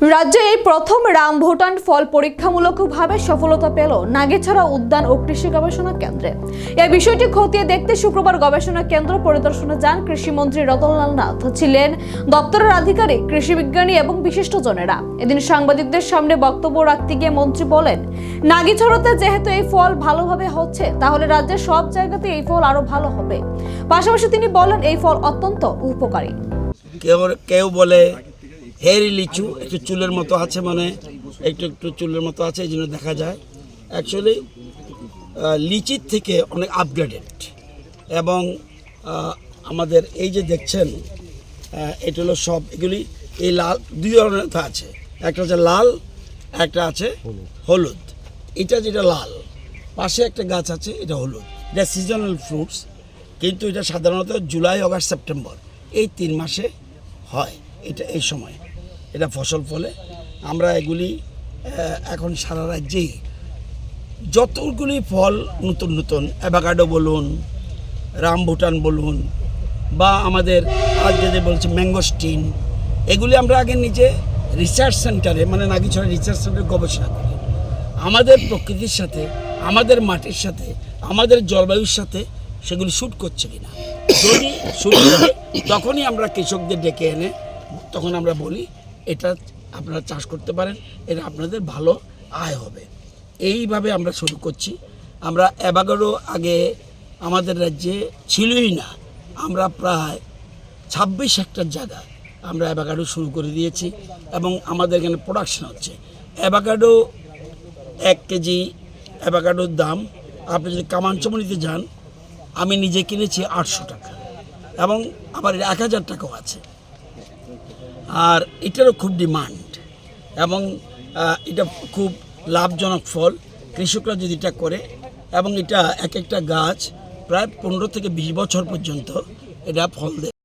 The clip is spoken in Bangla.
রাজ্যে এই প্রথম রাম ভুটান ফল পরীক্ষামূলকভাবে সফলতা পেল নাগেছড়া উদ্যান ও কৃষি গবেষণা কেন্দ্রে। এই বিষয়টি খতিয়ে দেখতে শুক্রবার গবেষণা কেন্দ্র পরিদর্শনে যান কৃষিমন্ত্রী রতনলাল নাথ। ছিলেন দপ্তরের আধিকারিক কৃষি বিজ্ঞানী এবং বিশিষ্টজনেরা। এদিন সাংবাদিকদের সামনে বক্তব্য রাখতে গিয়ে মন্ত্রী বলেন, নাগিছড়াতে যেহেতু এই ফল ভালোভাবে হচ্ছে, তাহলে রাজ্যের সব জায়গাতে এই ফল আরও ভালো হবে। পাশাপাশি তিনি বলেন, এই ফল অত্যন্ত উপকারী। কেউ বলে হেয়ারি লিচু একটু চুলের মতো আছে মানে একটু একটু চুলের মতো আছে, এই জন্য দেখা যায়। অ্যাকচুয়ালি লিচির থেকে অনেক আপগ্রেডেড এবং আমাদের এই যে দেখছেন এটা হলো সব এগুলি, এই লাল দুই ধরনের আছে। একটা হচ্ছে লাল, একটা আছে হলুদ। এটা যেটা লাল, পাশে একটা গাছ আছে, এটা হলুদ। এটা সিজনাল ফ্রুটস কিন্তু এটা সাধারণত জুলাই আগস্ট সেপ্টেম্বর এই তিন মাসে হয়, এটা এই সময়। এটা ফসল ফলে। আমরা এগুলি এখন সারা রাজ্যেই যতগুলি ফল নতুন নতুন অ্যাভাকাডো বলুন, রামভুটান বলুন, বা আমাদের আজ যে বলছি ম্যাঙ্গোস্টিন এগুলি আমরা আগে নিজে রিসার্চ সেন্টারে মানে নাগিছড়া রিসার্চ সেন্টারে গবেষণা করি। আমাদের প্রকৃতির সাথে, আমাদের মাটির সাথে, আমাদের জলবায়ুর সাথে সেগুলি শ্যুট করছে কিনা। যদি শ্যুট তখনই আমরা কৃষকদের ডেকে এনে, তখন আমরা বলি এটা আপনারা চাষ করতে পারেন, এটা আপনাদের ভালো আয় হবে। এইভাবে আমরা শুরু করছি। আমরা অ্যাবাগারো আগে আমাদের রাজ্যে ছিলই না। আমরা প্রায় ছাব্বিশ হেক্টর জায়গা আমরা অ্যাবাগাডো শুরু করে দিয়েছি এবং আমাদের এখানে প্রোডাকশন হচ্ছে। অ্যাবাগাডো এক কেজি অ্যাভাকাডোর দাম, আপনি যদি কামানচমনিতে যান, আমি নিজে কিনেছি আটশো টাকা এবং আবার এক হাজার টাকাও আছে। আর এটারও খুব ডিমান্ড এবং এটা খুব লাভজনক ফল। কৃষকরা যদি এটা করে এবং এটা এক একটা গাছ প্রায় পনেরো থেকে বিশ বছর পর্যন্ত এটা ফল দেয়।